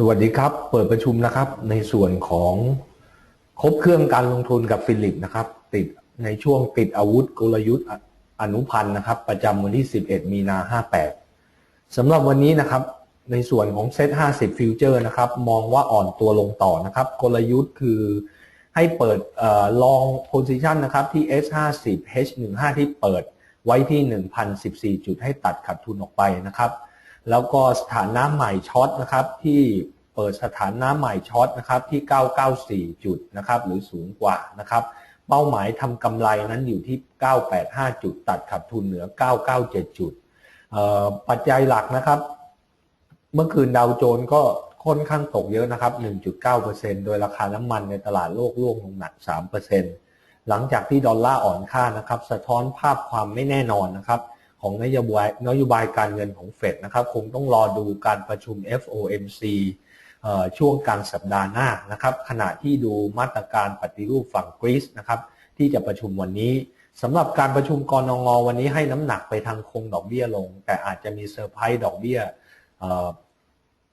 สวัสดีครับ เปิดประชุมนะครับ ในส่วนของครบเครื่องการลงทุนกับฟิลิปนะครับ ติดในช่วงติดอาวุธกลยุทธ์อนุพันธ์นะครับ ประจำวันที่ 11 มีนา58สำหรับวันนี้นะครับ ในส่วนของเซ็ต50 ฟิวเจอร์นะครับ มองว่าอ่อนตัวลงต่อนะครับ กลยุทธ์คือให้เปิดลองโพซิชันนะครับที่ S50 H15 ที่เปิดไว้ที่ 1,014 จุดให้ตัดขาดทุนออกไปนะครับ แล้วก็สถานะใหม่ช็อตนะครับที่เปิดสถานะใหม่ช็อตนะครับที่ 994 จุดนะครับหรือสูงกว่านะครับเป้าหมายทำกำไรนั้นอยู่ที่ 985 จุด ตัดขาดทุนเหนือ 997 จุดปัจจัยหลักนะครับ เมื่อคืนดาวโจนก็ค่อนข้างตกเยอะนะครับ 1.9%โดยราคาน้ำมันในตลาดโลกร่วงลงหนัก 3%หลังจากที่ดอลลาร์อ่อนค่านะครับ สะท้อนภาพความไม่แน่นอนนะครับ ของนโยบายนโยบายการเงินของเฟดนะครับ คงต้องรอดูการประชุม FOMC ช่วงกลางสัปดาห์หน้านะครับ ขณะที่ดูมาตรการปฏิรูปฝั่งกรีซนะครับที่จะประชุมวันนี้สำหรับการประชุมกรงงวันนี้ให้น้ำหนักไปทางคงดอกเบี้ยลง แต่อาจจะมีเซอร์ไพรส์ดอกเบี้ย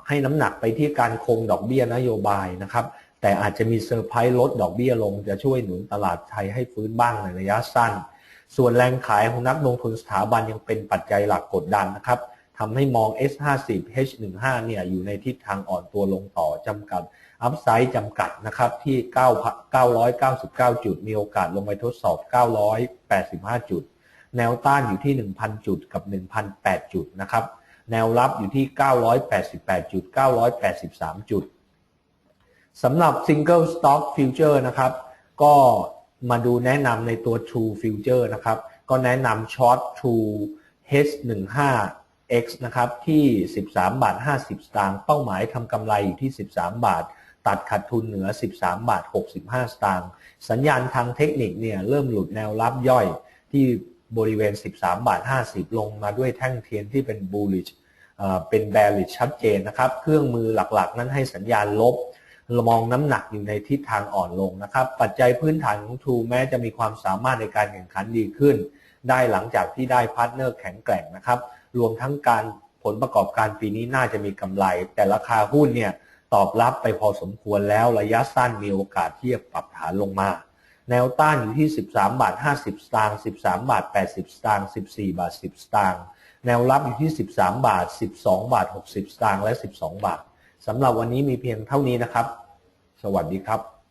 ให้น้ำหนักไปที่การคงดอกเบี้ยนโยบายนะครับ แต่อาจจะมีเซอร์ไพรส์ลดดอกเบี้ยลง จะช่วยหนุนตลาดไทยให้ฟื้นบ้างในระยะสั้น ส่วนแรงขายของนักลงทุนสถาบันยังเป็นปัจจัยหลักกดดันนะครับทำให้มอง S50 H15 เนี่ยอยู่ในทิศทางอ่อนตัวลงต่อจำกัด อัพไซด์จำกัดนะครับที่999 จุด มีโอกาสลงไปทดสอบ 985 จุด แนวต้านอยู่ที่ 1,000 จุดกับ 1,008 จุดนะครับแนวรับอยู่ที่ 988 จุด 983 จุดสำหรับ Single Stock Future นะครับ ก็ มาดูแนะนำในตัว True Future นะครับ ก็แนะนำ Short True H15 X นะครับ ที่ 13 บาท 50 สตางค์เป้าหมายทำกำไรอยู่ที่ 13 บาท ตัดขาดทุนเหนือ 13 บาท 65 สตางค์สัญญาณทางเทคนิคเนี่ยเริ่มหลุดแนวรับย่อยที่บริเวณ 13 บาท 50 ลงมาด้วยแท่งเทียนที่เป็น bullish เป็น bearish ชัดเจนนะครับ เครื่องมือหลักๆ นั้นให้สัญญาณลบ มองน้ำหนักอยู่ในทิศทางอ่อนลงนะครับ ปัจจัยพื้นฐานของ True แม้จะมีความสามารถในการแข่งขันดีขึ้น ได้หลังจากที่ได้พาร์ทเนอร์แข็งแกร่งนะครับ รวมทั้งการผลประกอบการปีนี้น่าจะมีกำไร แต่ราคาหุ้นเนี่ยตอบรับไปพอสมควรแล้วระยะสั้นมีโอกาสที่จะปรับฐานลงมา แนวต้านอยู่ที่ 13 บาท 50 สตางค์ 13 บาท 80 สตางค์ 14 บาท 10 สตางค์ แนวรับอยู่ที่ 13 บาท 12 บาท 60 สตางค์ และ 12 บาท สำหรับวันนี้มีเพียงเท่านี้นะครับ สวัสดีครับ